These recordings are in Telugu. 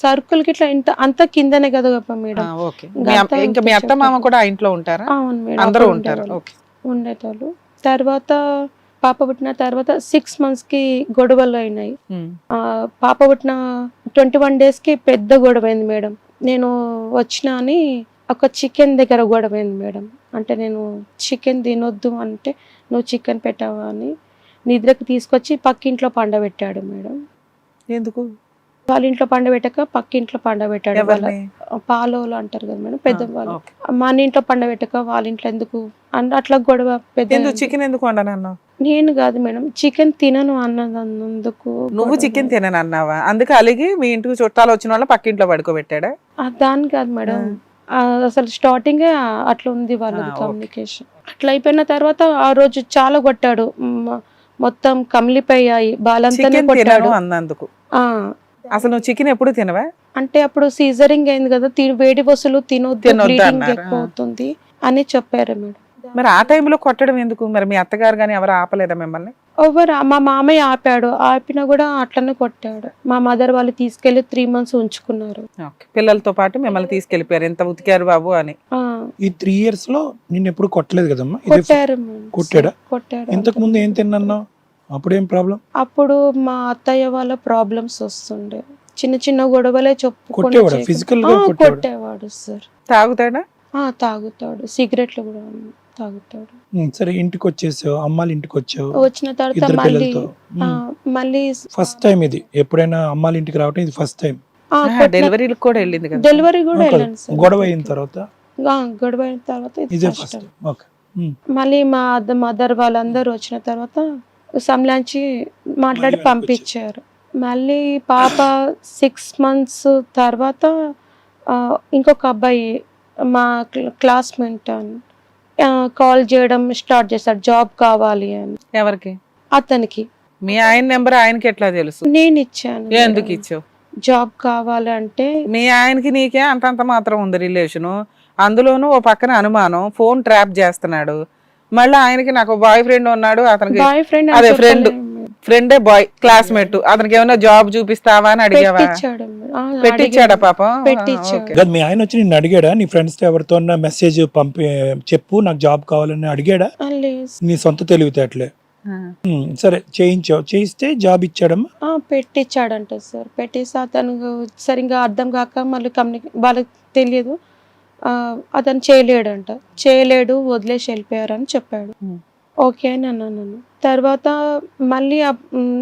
సరుకులు గిట్లా ఇంత అంత కిందనే కదా మేడం. ఓకే. ఇంకా మీ అత్త మామ కూడా ఆ ఇంట్లో ఉంటారా? అవును మేడం. అందరూ ఉంటారు. ఉండేటోళ్ళు. తర్వాత పాప పుట్టిన తర్వాత సిక్స్ మంత్స్కి గొడవలు అయినాయి. పాప పుట్టిన ట్వంటీ వన్ డేస్కి పెద్ద గొడవ అయింది మేడం. నేను వచ్చిన అని ఒక చికెన్ దగ్గర గొడవ అయింది మేడం. అంటే నేను చికెన్ తినొద్దు అంటే నువ్వు చికెన్ పెట్టావా అని నిద్రకు తీసుకొచ్చి పక్కింట్లో పండబెట్టాడు మేడం. ఎందుకు? వాళ్ళ ఇంట్లో పండబెట్టక పక్కింట్లో పండబెట్టాడు వాళ్ళ పాలోలు అంటారు కదా మేడం పెద్ద వాళ్ళు. మన ఇంట్లో పండబెట్టక వాళ్ళ ఇంట్లో ఎందుకు? అంటే అట్లా గొడవ పెద్ద చికెన్ ఎందుకు నేను కాదు మేడం చికెన్ తినను అన్నదందుకు నువ్వు. చికెన్ తినను అన్నావా? అందుకే అలిగి మీ ఇంటికి చుట్టాలు వచ్చిన వాళ్ళ పక్కింట్లో పడుకోబెట్టాడా? దాని కాదు మేడం. అసలు స్టార్టింగ్ అట్లా ఉంది వాళ్ళది ఓకే. కమ్యూనికేషన్ అట్లా అయిపోయిన తర్వాత ఆ రోజు చాలా కొట్టాడు. మొత్తం కమిలిపోయాయి. చికెన్ కొట్టాడు. అన్నందుకు. అసలు చికెన్ ఎప్పుడు తినవా? అంటే అప్పుడు సీజరింగ్ అయింది కదా తి- వేడి వస్తువులు తినొద్దు బ్లీడింగ్. ఎక్కువ అవుతుంది అని చెప్పారు మేడం. మరి ఆ టైంలో కొట్టడం ఎందుకు? మరి మీ అత్తగారు కానీ ఎవరు ఆపలేదా మిమ్మల్ని? ఓవర్ మా మామయ్య ఆపాడు. ఆపినా కూడా అట్లనే కొట్టాడు. మా మదర్ వాళ్ళు తీసుకెళ్ళి త్రీ మంత్స్ ఉంచుకున్నారు. ఓకే. పిల్లలతో పాటు మిమ్మల్ని తీసుకెళ్ళిపోయారు ఎంత ఉతికారు బాబు అని. ఆ, ఈ త్రీ ఇయర్స్లో నేను ఎప్పుడు కొట్టలేదు కదమ్మా. కొట్టాడా? కొట్టాడు. ఇంతకు ముందు ఏం తిన్నావు అప్పుడేం ప్రాబ్లం? అప్పుడు మా అత్తయ్య వాళ్ళ ప్రాబ్లమ్స్ వస్తుండే. చిన్న చిన్న గొడవలే చెప్పుకొని కొట్టేవాడా? సార్. తాగుతాడా? ఆ తాగుతాడు. సిగరెట్లు కూడా తాగుతాడు. సరే ఇంటికి వచ్చేసావు అమ్మాళ్ళ ఇంటికి వచ్చావు వచ్చిన తర్వాత మళ్ళీ మళ్ళీ ఫస్ట్ టైం ఇది. ఎప్పుడైనా అమ్మాళ్ళ ఇంటికి రావటం ఇది ఫస్ట్ టైం డెలివరీలకు కూడా వెళ్ళింది కదా. డెలివరీ కూడా వెళ్ళాను సార్. గొడవ అయిన తర్వాత? గొడవ అయిన తర్వాత ఇది ఫస్ట్. ఓకే మళ్ళీ మా మదర్ వాళ్ళందరూ వచ్చిన తర్వాత సంలాంచి మాట్లాడి పంపించారు. మళ్ళీ పాప సిక్స్ మంత్స్ తర్వాత ఇంకొక అబ్బాయి మా క్లాస్మేట్ అని కాల్ చేయడం స్టార్ట్ చేశాడు జాబ్ కావాలి అని. ఎవరికి? అతనికి. మీ ఆయన నెంబర్ ఆయనకి ఎట్లా తెలుసు? నేను ఇచ్చాను. ఎందుకు ఇచ్చావు? జాబ్ కావాలంటే మీ ఆయనకి నీకే అంతంత మాత్రం ఉంది రిలేషను అందులోనూ ఓ పక్కన అనుమానం ఫోన్ ట్రాప్ చేస్తున్నాడు. మళ్ళీ ఆయనకి నాకు బాయ్ ఫ్రెండ్ ఉన్నాడు అతనికి బాయ్ ఫ్రెండ్ అదే friend. ఫ్రెండే బాయ్ క్లాస్మేట్ అతనికి ఏమైనా జాబ్ చూపిస్తావా అని అడిగావా? పెట్టించాడు ఆ, పెట్టించాడా అడిగాడు. పాపం? మీ ఆయన వచ్చి నిన్ను అడిగాడా? నీ ఫ్రెండ్స్తో ఎవరితో మెసేజ్ పంపి చెప్పు నాకు జాబ్ కావాలని అడిగాడా? నీ సొంత తెలివితేటలే. సరే చేయించావు చేయిస్తే జాబ్ ఇచ్చాడమ్మా? ఆ, పెట్టించాడంట సార్. పెట్టేసి అతను సరిగ్గా అర్థం కాక మళ్ళీ కమ్యూనికే వాళ్ళకి తెలియదు. అతను చేయలేడంట చేయలేడు వదిలేసి వెళ్ళిపోయారని చెప్పాడు. ఓకే అని అన్నాను నేను. తర్వాత మళ్ళీ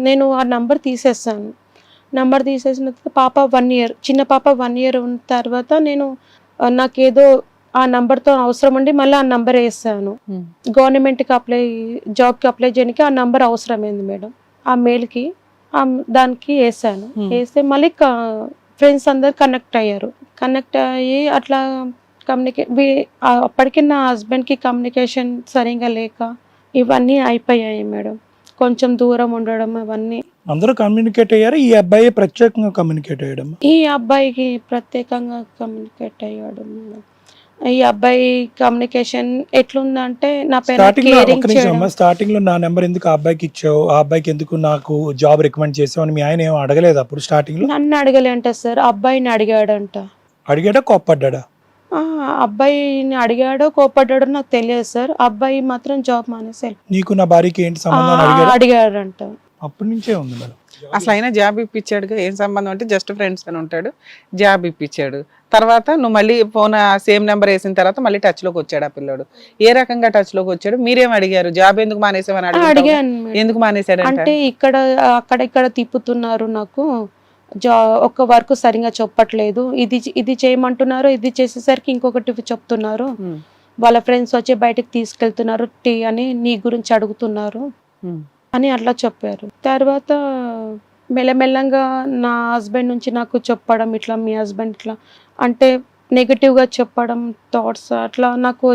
నేను ఆ నంబర్ తీసేస్తాను నంబర్ తీసేసిన తర్వాత పాప వన్ ఇయర్ చిన్న పాప వన్ ఇయర్ ఉన్న తర్వాత నేను నాకేదో ఆ నంబర్తో అవసరం ఉండి మళ్ళీ ఆ నంబర్ వేసాను. గవర్నమెంట్కి అప్లై జాబ్కి అప్లై చేయడానికి ఆ నంబర్ అవసరమైంది మేడం ఆ మెయిల్కి ఆ దానికి వేసాను. వేస్తే మళ్ళీ ఫ్రెండ్స్ అందరు కనెక్ట్ అయ్యారు కనెక్ట్ అయ్యి అట్లా కమ్యూనికే అప్పటికి నా హస్బెండ్కి కమ్యూనికేషన్ సరిగా లేక ఇవన్నీ అయిపోయాయి మేడం. కొంచెం దూరం ఉండడం అవన్నీ. అందరూ కమ్యూనికేట్ అయ్యారు? ఈ అబ్బాయి ప్రత్యేకంగా కమ్యూనికేట్ అయ్యాడమ్మా ఈ అబ్బాయికి ప్రత్యేకంగా కమ్యూనికేట్ అయ్యాడు మేడం. ఈ అబ్బాయి కమ్యూనికేషన్ ఎట్లుందంటే నా పైన స్టార్టింగ్లో నా నెంబర్ ఎందుకు ఆ అబ్బాయికి ఇచ్చావు? ఆ అబ్బాయికి ఎందుకు నాకు జాబ్ రికమెండ్ చేసావు అని మీ ఆయన ఏం అడగలేదు అప్పుడు స్టార్టింగ్లో? నన్ను అడగలేంట సార్ అబ్బాయిని అడిగాడంట. అడిగాడా? కోప్పడ్డా అబ్బాయిని అడిగాడో కోపడ్డాడో నాకు తెలియదు సార్. అబ్బాయి మాత్రం జాబ్ మానేసి. నీకు నా భార్యకి ఏంటి సంబంధం అడిగాడంట. అప్పటి నుంచే ఉంది మేడం. అసలు అయినా జాబ్ ఇప్పించాడు ఏం సంబంధం అంటే జస్ట్ ఫ్రెండ్స్ అని ఉంటాడు. జాబ్ ఇప్పించాడు. తర్వాత నువ్వు మళ్ళీ ఫోన్ సేమ్ నెంబర్ వేసిన తర్వాత మళ్ళీ టచ్లోకి వచ్చాడు ఆ పిల్లోడు. ఏ రకంగా టచ్లోకి వచ్చాడు? మీరేం అడిగారు? జాబ్ ఎందుకు అడిగారు అడిగాను. ఎందుకు మానేశాడంట? అంటే ఇక్కడ అక్కడ ఇక్కడ తిప్పుతున్నారు నాకు. జా ఒక్క వర్క్ సరిగా చెప్పట్లేదు. ఇది ఇది చేయమంటున్నారు ఇది చేసేసరికి ఇంకొకటి చెప్తున్నారు. వాళ్ళ ఫ్రెండ్స్ వచ్చి బయటకు తీసుకెళ్తున్నారు టీ అని నీ గురించి అడుగుతున్నారు అని అట్లా చెప్పారు. తర్వాత మెల్లమెల్లంగా నా హస్బెండ్ నుంచి నాకు చెప్పడం ఇట్లా మీ హస్బెండ్ ఇట్లా. అంటే negative గా చెప్పడం థాట్స్ అట్లా నాకు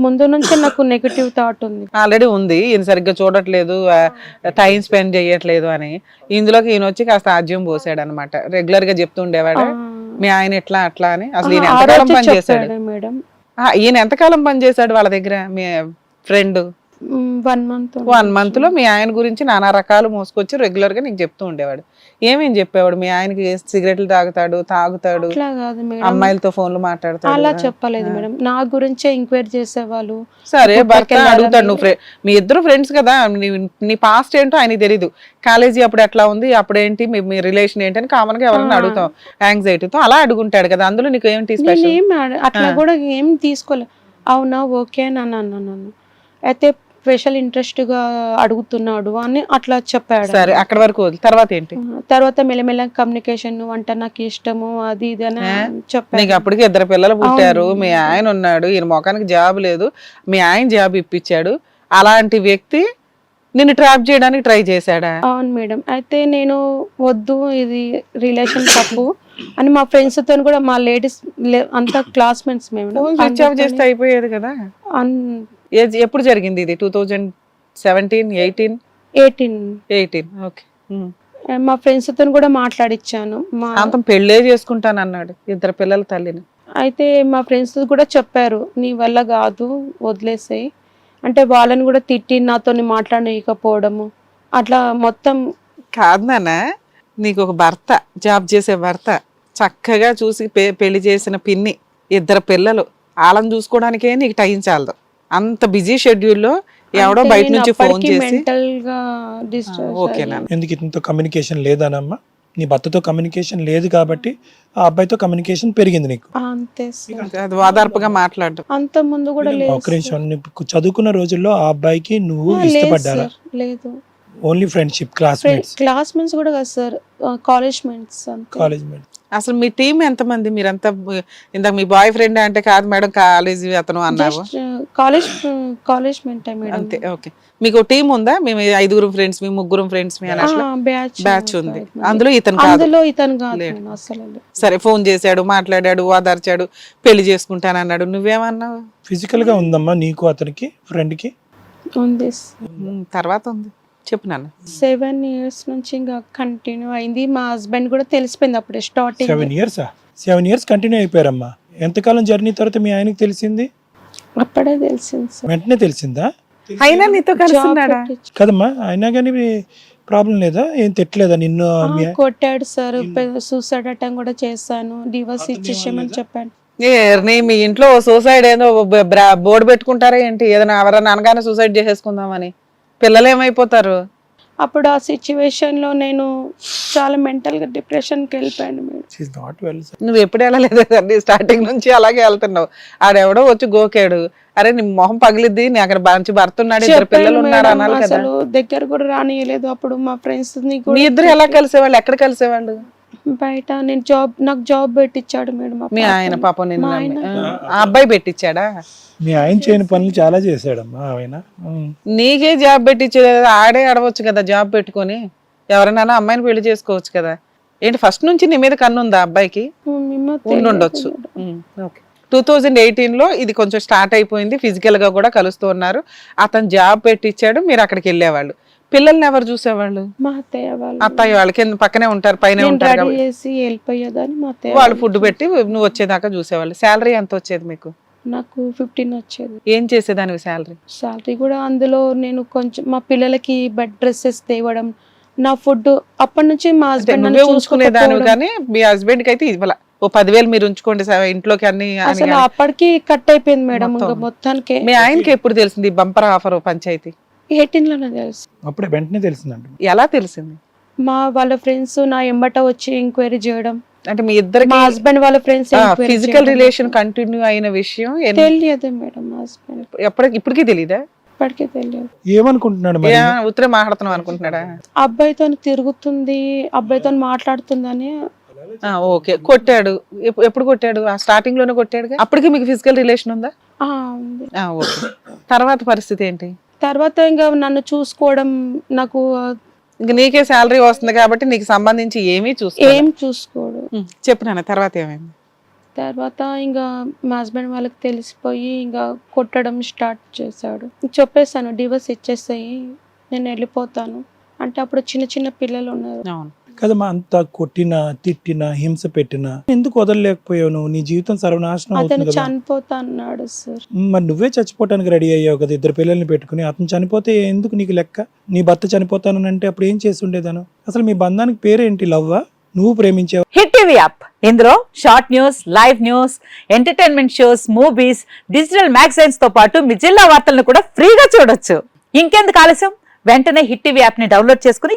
ముందు నుంచే నాకు నెగిటివ్ థాట్ ఉంది. ఆల్రెడీ ఉంది. ఈయన సరిగ్గా చూడట్లేదు. టైం స్పెండ్ చేయట్లేదు అని. ఇందులోకి ఈయన వచ్చి కాస్త ఆజ్యం పోసాడు అనమాట రెగ్యులర్గా చెప్తూ ఉండేవాడు? ఆ, మీ ఆయన ఎట్లా అట్లా అని. అసలు ఈయన ఎంతకాలం రోజే పని చేశాడు చెప్పాడు మేడం. ఈయన ఎంతకాలం పని చేశాడు వాళ్ళ దగ్గర? మీ ఫ్రెండ్. వన్ మంత్ వన్ మంత్లో మీ ఆయన గురించి నానా రకాలు మోసుకొచ్చి రెగ్యులర్గా నీకు చెప్తూ ఉండేవాడు. ఏమేం చెప్పేవాడు? మీ ఆయనకి సిగరెట్లు తాగుతాడు తాగుతాడు అమ్మాయిలతో ఫోన్లు మాట్లాడతాడు అలా చెప్పలేదు మేడం. నా గురించే ఎంక్వైరీ చేసేవాళ్ళు. సరే భర్త అడుగుతాడు నువ్వు మీ ఇద్దరు ఫ్రెండ్స్ కదా నీ పాస్ట్ ఏంటో ఆయనకి తెలీదు. కాలేజీ అప్పుడు ఎట్లా ఉంది? అప్పుడేంటి? మీ మీ రిలేషన్ ఏంటి అని కామన్గా ఎవరైనా. అడుగుతాం. యాంగ్జైటీతో అలా అడుగుంటాడు కదా అందులో నీకు ఏంటి అట్లా. కూడా ఏం తీసుకోలే. అవునా ఓకే అని అన్నాను నన్ను అయితే స్పెషల్ ఇంట్రెస్ట్గా అడుగుతున్నాడు అని అట్లా చెప్పాడు. సరే అక్కడ వరకు తర్వాత ఏంటి? తర్వాత మెల్లమెల్ల కమ్యూనికేషన్ అంటే నాకు ఇష్టము అది ఇది అని ఏ? చెప్పాడు. నీకు అప్పటికి ఇద్దరు పిల్లలు పుట్టారు. మీ ఆయన ఉన్నాడు ఈయన మొఖానికి జాబ్ లేదు. మీ ఆయన జాబ్ ఇప్పించాడు. అలాంటి వ్యక్తి నిన్ను ట్రాప్ చేయడానికి ట్రై చేశాడా? అవును మేడం. అయితే నేను వద్దు ఇది రిలేషన్ తప్పు అని మా ఫ్రెండ్స్తో కూడా మా లేడీస్ అంతా క్లాస్మేట్స్ మేము చేస్తే అయిపోయేది కదా. ఎప్పుడు జరిగింది ఇది? Two thousand seventeen eighteen eighteen eighteen okay మా ఫ్రెండ్స్తో కూడా మాట్లాడిచ్చాను. మా అంతం పెళ్ళే చేసుకుంటాను అన్నాడు ఇద్దరు పిల్లల తల్లిని. అయితే మా ఫ్రెండ్స్ కూడా చెప్పారు నీ వల్ల కాదు వదిలేసాయి. అంటే వాళ్ళని కూడా తిట్టి నాతో మాట్లాడకపోవడము అట్లా మొత్తం కాదు నాన్న నీకు ఒక భర్త జాబ్ చేసే భర్త చక్కగా చూసి పెళ్ళి చేసిన పిన్ని ఇద్దరు పిల్లలు వాళ్ళని చూసుకోవడానికే నీకు టైం చాలదు. అంత బిజీ షెడ్యూల్లో ఎవడో బయట నుంచి ఫోన్ చేసి mental గా డిస్టర్బ్ ఓకే నాన్న ఎందుకు ఇతనితో కమ్యూనికేషన్ లేదనమ్మా? నీ భర్తతో కమ్యూనికేషన్ లేదు కాబట్టి ఆ అబ్బాయితో కమ్యూనికేషన్ పెరిగింది నీకు. అంతే సార్. అది ఓదార్పుగా మాట్లాడడం. అంత ముందు కూడా చదువుకున్న రోజుల్లో ఆ అబ్బాయికి నువ్వు ఇష్టపడ్డారా లేదు. ఓన్లీ ఫ్రెండ్షిప్ క్లాస్మేట్స్ క్లాస్మేట్స్ కూడా కాదు sir. College mates college mates అసలు మీ టీం ఎంతమంది? మీరంతా బ- ఇందాక మీ బాయ్ ఫ్రెండ్ అంటే కాదు మేడం కాలేజీ అతను just college college mate madam. అంతే ఓకే. మీకు టీం ఉందా? మేము ఐదుగురు ఫ్రెండ్స్ మీ ముగ్గురు ఫ్రెండ్స్ మీ బ్యాచ్ బ్యాచ్ ఉంది. అందులో ఇతను కాదు. అందులో ఇతను కాదు. సరే ఫోన్ చేశాడు మాట్లాడాడు ఓదార్చాడు పెళ్ళి చేసుకుంటానన్నాడు నువ్వేమన్నావు? ఫిజికల్గా ఉందమ్మా నీకు అతనికి ఫ్రెండ్కి? ఉంది. తర్వాత ఉంది. చెప్పు నాన్న. సెవెన్ ఇయర్స్ నుంచి ఇంకా కంటిన్యూ అయింది. మా హస్బెండ్ కూడా తెలిసిపోయింది అప్పుడే starting seven years seven years continue అయిపోయారమ్మా. ఎంతకాలం జర్నీ తర్వాత మీ ఆయనకి తెలిసింది? అప్పుడే తెలిసింది సార్. వెంటనే తెలిసిందా? అయినా నీతో కలిసి జాబ్ ఉన్నాడా పెట్టించి- కదమ్మా అయినా కానీ ప్రాబ్లం లేదా? ఏం తిట్టలేదా నిన్ను కొట్టాడు సార్. సూసైడ్ అటెంప్ట్ కూడా చేశాను. డివోర్స్ ఇచ్చేసామని చెప్పాను. మీ ఇంట్లో సూసైడ్ ఏదో బోర్డు పెట్టుకుంటారా ఏంటి? ఏదైనా ఎవరైనా అనగానే సూసైడ్ చేసేసుకుందామని. పిల్లలు ఏమైపోతారు అప్పుడు ఆ సిచ్యువేషన్లో నేను చాలా మెంటల్గా డిప్రెషన్కి వెళ్ళిపోయాను మేడం నాట్ వెల్ నువ్వు ఎప్పుడు వెళ్ళలేదు కదండి? స్టార్టింగ్ నుంచి అలాగే వెళ్తున్నావు. ఆడెవడో వచ్చి గోకాడు. అరే నీ మొహం పగిలిద్ది నీ అక్కడ మంచి భర్త ఉన్నాడు ఇద్దరు పిల్లలు ఉన్నారు అనాలి కదా. అసలు దగ్గర కూడా రానియలేదు. అప్పుడు మా ఫ్రెండ్స్ మీ ఇద్దరు ఎలా కలిసేవాళ్ళు? ఎక్కడ కలిసేవాళ్ళు? బయట నేను జాబ్ నాకు జాబ్ పెట్టించాడు మేడం మీ. ఆయన పాపం. ఆయన. ఆ, అబ్బాయి పెట్టించాడా మీ ఆయన చేయని పనులు చాలా చేశాడమ్మా ఆయన. నీకే జాబ్ పెట్టించేది కదా, ఆడే అడవచ్చు కదా జాబ్ పెట్టుకొని ఎవరైనా అమ్మాయిని పెళ్ళి చేసుకోవచ్చు కదా ఏంటి ఫస్ట్ నుంచి నీ మీద కన్ను ఉందా అబ్బాయికి మేమో ఉండి తెలియదు ఉండొచ్చు మేడం. ఓకే టూ థౌజండ్ ఎయిటీన్లో ఇది కొంచెం స్టార్ట్ అయిపోయింది ఫిజికల్గా కూడా కలుస్తూ ఉన్నారు అతను జాబ్ పెట్టించాడు మీరు అక్కడికి వెళ్ళేవాళ్ళు పిల్లల్ని ఎవరు చూసేవాళ్ళు? మా అత్తయ్య వాళ్ళు. అత్తయ్య వాళ్ళ కింద పక్కనే ఉంటారు పైన నేను ఉంటారు రెడీ కాబట్టి. చేసి మా అత్తయ్య వాళ్ళు ఫుడ్ పెట్టి నువ్వు వచ్చేదాకా చూసేవాళ్ళు. శాలరీ ఎంత వచ్చేది మీకు? నాకు ఫిఫ్టీన్ వచ్చేది. ఏం చేసేదానివి శాలరీ? శాలరీ కూడా అందులో నేను కొంచెం మా పిల్లలకి బెడ్ డ్రెస్సెస్ తేవడం నా ఫుడ్ అప్పటి నుంచి మా అంటే హస్బెండ్ నువ్వే ఉంచుకునేదానివి కానీ మీ హస్బెండ్కి అయితే ఇవ్వాల. ఓ పదివేలు మీరు ఉంచుకోండి ఇంట్లోకి అన్ని అని అసలు కానీ. అప్పటికి కట్ అయిపోయింది మేడం మొత్తం. ఇంకా మొత్తానికి. మీ ఆయనకి ఎప్పుడు తెలిసింది బంపర్ ఆఫర్ పంచాయతీ? ఎయిటీన్లోనే తెలుసు. అప్పుడే వెంటనే తెలిసిందంట. ఎలా తెలిసింది? మా వాళ్ళ ఫ్రెండ్స్ నా ఎంబట వచ్చి ఎంక్వైరీ చేయడం. అంటే మీ ఇద్దరికి మా హస్బెండ్ వాళ్ళ ఫ్రెండ్స్ ఫిజికల్ రిలేషన్ కంటిన్యూ అయిన విషయం తెలియదు మేడం మా హస్బెండ్ ఎప్పటికి ఇప్పటికీ తెలీదా? ఇప్పటికే తెలియదు. ఏమనుకుంటున్నాడు ఉత్తరే మాట్లాడుతున్నాం అనుకుంటున్నాడా? అబ్బాయితో తిరుగుతుంది అబ్బాయితో మాట్లాడుతుందని. ఆ, ఓకే. కొట్టాడు. ఎప్పు- ఎప్పుడు కొట్టాడు? ఆ స్టార్టింగ్లోనే కొట్టాడు అప్పటికి మీకు ఫిజికల్ రిలేషన్ ఉందా? ఆ, ఉంది. ఆ, ఓకే. తర్వాత పరిస్థితి ఏంటి? తర్వాత ఇంకా నన్ను చూసుకోవడం నాకు ఇంక నీకే శాలరీ వస్తుంది కాబట్టి నీకు సంబంధించి ఏమీ చూస్తా ఏం చూసుకోడు. చెప్పు నాన్న తర్వాత ఏమైంది? తర్వాత ఇంకా మా హస్బెండ్ వాళ్ళకి తెలిసిపోయి ఇంకా కొట్టడం స్టార్ట్ చేశాడు. చెప్పేసాను డివోర్స్ ఇచ్చేస్తాయి నేను వెళ్ళిపోతాను. అంటే అప్పుడు చిన్న చిన్న పిల్లలు ఉన్నారు. అవును. కదమ్మా అంత కొట్టినా తిట్టినా హింస పెట్టినా ఎందుకు వదలలేకపోయావు నువ్వు? నీ జీవితం సర్వనాశనం అతను అవుతుంది కదా. చనిపోతా అన్నాడు సార్. మరి నువ్వే చచ్చిపోవటానికి రెడీ అయ్యావు కదా ఇద్దరు పిల్లల్ని పెట్టుకుని. అతను చనిపోతే ఎందుకు నీకు లెక్క? నీ భర్త చనిపోతానని అంటే అప్పుడు ఏం చేసి ఉండేదాను? అసలు మీ బంధానికి పేరేంటి లవ్వా? నువ్వు ప్రేమించావు. Hit TV app. ఇందులో short news live news entertainment shows movies digital మ్యాగజైన్స్తో పాటు మీ జిల్లా వార్తలను కూడా ఫ్రీగా చూడొచ్చు. ఇంకెందుకు ఆలస్యం? వెంటనే హిట్ టీవీ యాప్ని డౌన్లోడ్ చేసుకుని